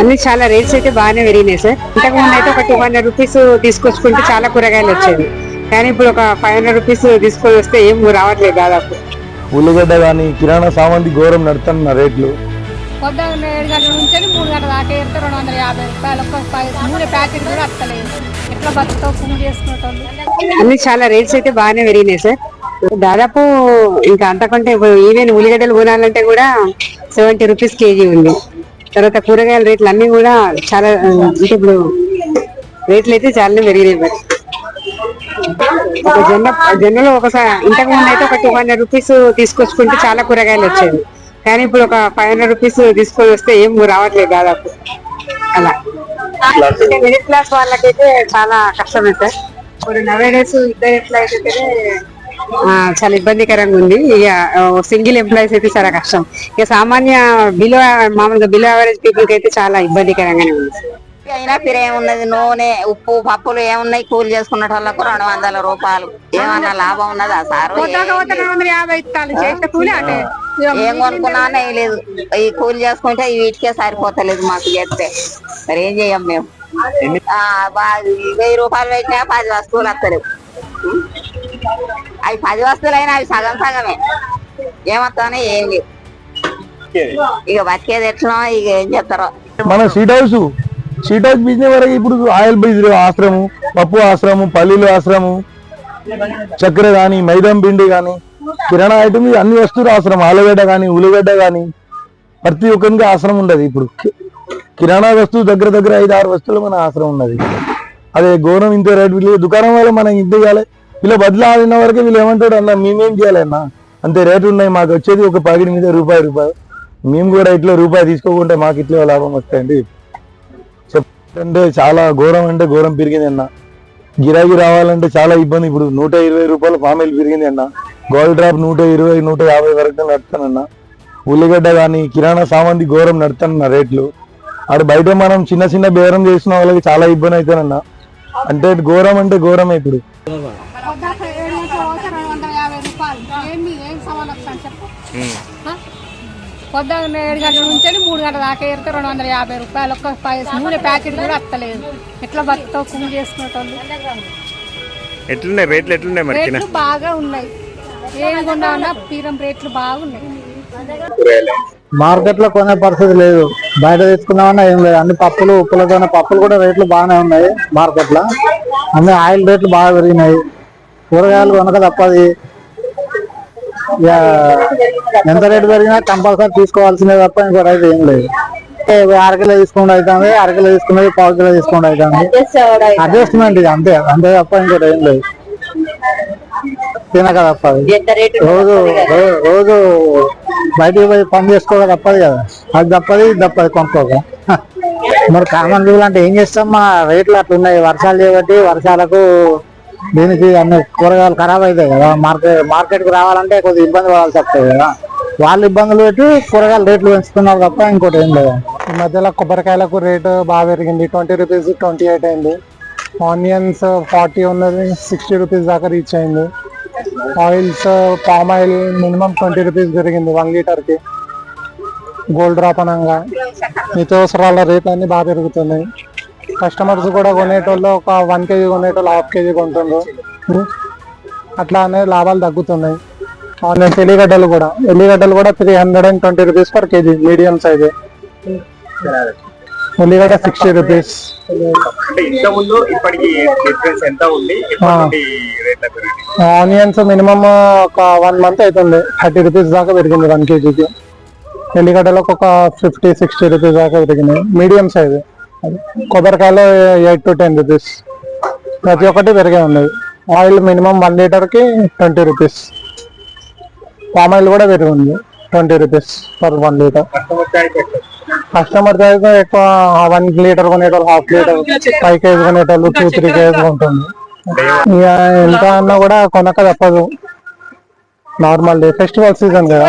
అన్ని చాలా రేట్స్ అయితే బాగానే పెరిగినాయి సార్. ఇంతకు ముందు అయితే ఒక టూ హండ్రెడ్ రూపీస్ తీసుకొచ్చుకుంటే చాలా కూరగాయలు వచ్చేది కానీ ఇప్పుడు ఒక ఫైవ్ హండ్రెడ్ రూపీస్ తీసుకొని వస్తే ఏం రావట్లేదు దాదాపు. ఉల్లిగడ్డ కానీ కిరాణా సామాన్ది ఘోరం నడుతున్న రేట్లు. పొద్దున్న ఏడు గంటల నుంచి మూడు గంటల దాకా వెళ్తే రెండు వందల యాభై రూపాయలు ఒక్క పై- నూనె ప్యాకెట్ కూడా వస్తలేదు ఎట్లా బతుకుతావు పువ్వు చేసుకునేటోళ్ళు అన్ని చాలా రేట్స్ అయితే బాగానే పెరిగినాయి సార్. దాదాపు ఇంకా అంతకంటే ఈవెన్ ఉల్లిగడ్డలు కొనాలంటే కూడా సెవెంటీ రూపీస్ కేజీ ఉంది. తర్వాత కూరగాయల రేట్లు అన్ని కూడా చాలా అంటే ఇప్పుడు రేట్లు అయితే చాలానే పెరిగినాయి మరి. ఒక జొన్న జొన్నలో ఒకసారి ఇంతకు ముందు అయితే ఒక టూ హండ్రెడ్ రూపీస్ తీసుకొచ్చుకుంటే చాలా కూరగాయలు వచ్చేది కానీ ఇప్పుడు ఒక ఫైవ్ హండ్రెడ్ రూపీస్ తీసుకొని వస్తే ఏం రావట్లేదు దాదాపు. అలా. మిడిల్ క్లాస్ వాళ్ళకైతే చాలా కష్టమే సార్. ఇప్పుడు నవే డేస్ ఇద్దరు ఎంప్లాయీస్ అయితే చాలా ఇబ్బందికరంగా ఉంది. ఇక సింగిల్ ఎంప్లాయీస్ అయితే చాలా కష్టం. ఇక సామాన్య బిలో మామూలుగా బిలో యావరేజ్ పీపుల్కి అయితే చాలా ఇబ్బందికరంగానే ఉంది. అయినా పిర ఏమున్నది? నూనె ఉప్పు పప్పులు ఏమున్నాయి? కూలి చేసుకున్న వాళ్ళకు రెండు వందల రూపాయలు. ఏమన్నా లాభం ఉన్నదా సారు? ఏం కొనుక్కున్నా లేదు. ఈ కూలి చేసుకుంటే వీటికే సరిపోతలేదు మాకు చెప్తే. మరి ఏం చెయ్యం మేము? వెయ్యి రూపాయలు పెట్టినా పది వస్తువులు వస్తలేవు? అవి పది వస్తువులు అయినా అవి సగం సగమే. ఏమొస్తానే ఏం లేవు ఇక బతికేది ఎట్లా ఇక ఏం చెప్తారో. మన seat house seat house business వరకు ఇప్పుడు ఆయిల్ బిజినెస్ ఆశ్రమం పప్పు ఆశ్రమం పల్లీలు ఆశ్రమం చక్కెర కానీ మైదం పిండి కానీ కిరాణా ఐటమ్ అన్ని వస్తువులు ఆశ్రమం. ఆలుగడ్డ కానీ ఉల్లిగడ్డ కానీ ప్రతి ఒక్కరికి ఆశ్రమం ఉండదు ఇప్పుడు. కిరాణా వస్తువు దగ్గర దగ్గర ఐదు ఆరు వస్తువులు మన ఆశ్రమం ఉన్నది. అదే ఘోరం ఇంత రేటు వీళ్ళు దుకాణం వల్ల మనం ఇంత చేయాలి వీళ్ళు బదిలీ ఆడిన వరకు వీళ్ళు ఏమంటాడు అన్న మేమేం చేయాలి అన్న? అంతే రేటు ఉన్నాయి మాకు వచ్చేది ఒక ప్యాకెట్ మీద రూపాయి రూపాయి. మేము కూడా ఇట్లా రూపాయి తీసుకోకుంటే మాకు ఇట్లా లాభం వస్తాయండి. చెప్పంటే చాలా ఘోరం అంటే ఘోరం పెరిగింది అన్న. గిరాకీ రావాలంటే చాలా ఇబ్బంది. ఇప్పుడు నూట ఇరవై రూపాయలు పామాయిల్ పెరిగింది అన్న. గోల్డ్ డ్రాప్ నూట ఇరవై నూట యాభై వరకు నడుతానన్న ఉల్లిగడ్డ కానీ కిరాణా సామాన్ది ఘోరం నడుతానన్న రేట్లు. ఆడ బయట మనం చిన్న చిన్న బేరం చేసిన వాళ్ళకి చాలా ఇబ్బంది అవుతానన్న. అంటే ఘోరం అంటే ఘోరమే ఇప్పుడు. పొద్దాక ఏడు గంటల పోతే రెండు వందల యాభై రూపాయలు. ఏంది? ఏం సవాల్ వస్తాను చెప్పు ఆ? పొద్దున్న ఏడు గంటల నుంచి మూడు గంటల దాకా వెళ్తే రెండు వందల యాభై రూపాయలు. ఒక్క నూనె ప్యాకెట్ కూడా వస్తలేదు ఎట్లా బతుకుతావు? పువ్వు చేసుకునేటోళ్ళు. ఎట్లున్నాయి? రేట్లు ఎట్లున్నాయి మరి రేట్లు బాగా ఉన్నాయి. ఏది కొన్నా పీరం రేట్లు బాగున్నాయి. మార్కెట్లో కొనే పరిస్థితి లేదు. బయట తీసుకుందామన్నా ఏం లేదు. అన్ని పప్పులు ఉప్పులతో పప్పులు కూడా రేట్లు బాగానే ఉన్నాయి మార్కెట్లో అన్ని ఆయిల్ రేట్లు బాగా పెరిగినాయి. కూరగాయలు కొనక తప్పది. ఎంత రేటు పెరిగినా కంపల్సరీ తీసుకోవాల్సిందే తప్ప ఇంకో రైతు ఏం లేదు. అరకిలో తీసుకుంటూ అవుతుంది అరకిలో తీసుకున్నది పావు కిలో తీసుకుంటూ అవుతుంది అడ్జస్ట్మెంట్ ఇది అంతే అంతే తప్ప ఇంకోటి ఏం లేదు. తినక తప్పదు. రోజు రోజు బయటికి పోయి పని చేసుకోక తప్పదు కదా. అది తప్పది ఇది తప్పది కొనుక్కోక. మరి కామన్ పీపుల్ అంటే ఏం చేస్తాం? మా రేట్లు అట్లా ఉన్నాయి వర్షాలు చేయబట్టి వర్షాలకు దీనికి అన్ని కూరగాయలు ఖరాబ్ అవుతాయి కదా. మార్కెట్ మార్కెట్కి రావాలంటే కొద్దిగా ఇబ్బంది పడాల్సి వస్తుంది కదా. వాళ్ళు ఇబ్బందులు పెట్టి కూరగాయల రేట్లు పెంచుతున్నారు తప్ప ఇంకోటి ఏం లేదు. ఈ మధ్యలో కొబ్బరికాయలకు రేటు బాగా పెరిగింది. ట్వంటీ రూపీస్ ట్వంటీ ఎయిట్ అయింది. ఆనియన్స్ ఫార్టీ ఉన్నది. సిక్స్టీ రూపీస్ దాకా రీచ్ అయింది. Oils palm oil minimum twenty rupees పెరిగింది వన్ లీటర్కి. గోల్డ్ డ్రాప్ అనగా. నిత్యావసరాల రేట్ అన్ని బాగా పెరుగుతున్నాయి. కస్టమర్స్ కూడా కొనేటోళ్ళు ఒక వన్ కేజీ కొనేటోళ్ళు హాఫ్ కేజీ కొంటుండ్రు. అట్లా అనేది లాభాలు తగ్గుతున్నాయి. ఆనియన్స్ ఎల్లిగడ్డలు కూడా. ఎల్లిగడ్డలు కూడా three hundred and twenty rupees per KG medium size ఉల్లిగడ్డ సిక్స్టీ రూపీస్ పెరిగింది. ఆనియన్స్ మినిమం ఒక వన్ మంత్ అవుతుంది థర్టీ రూపీస్ దాకా పెరిగింది వన్ కేజీకి. ఎల్లిగడ్డలకు ఒక ఫిఫ్టీ సిక్స్టీ రూపీస్ దాకా పెరిగినాయి మీడియం సైజ్ కొబ్బరికాయలు ఎయిట్ టు టెన్ రూపీస్. ప్రతి ఒక్కటి పెరిగే ఉన్నది. ఆయిల్ మినిమం వన్ లీటర్కి ట్వంటీ రూపీస్. పామ్ ఆయిల్ కూడా పెరిగి ఉంది. Twenty rupees per one litre. Customer చాయ్ ఎక్కువ వన్ లీటర్ కొనేటోళ్ళు హాఫ్ లీటర్ ఫైవ్ కేజీ కొనేటోళ్ళు టూ త్రీ కేజీ ఉంటుంది ఇక ఎంత అన్నా కూడా కొనక తప్పదు. నార్మల్ డే ఫెస్టివల్ సీజన్ కదా.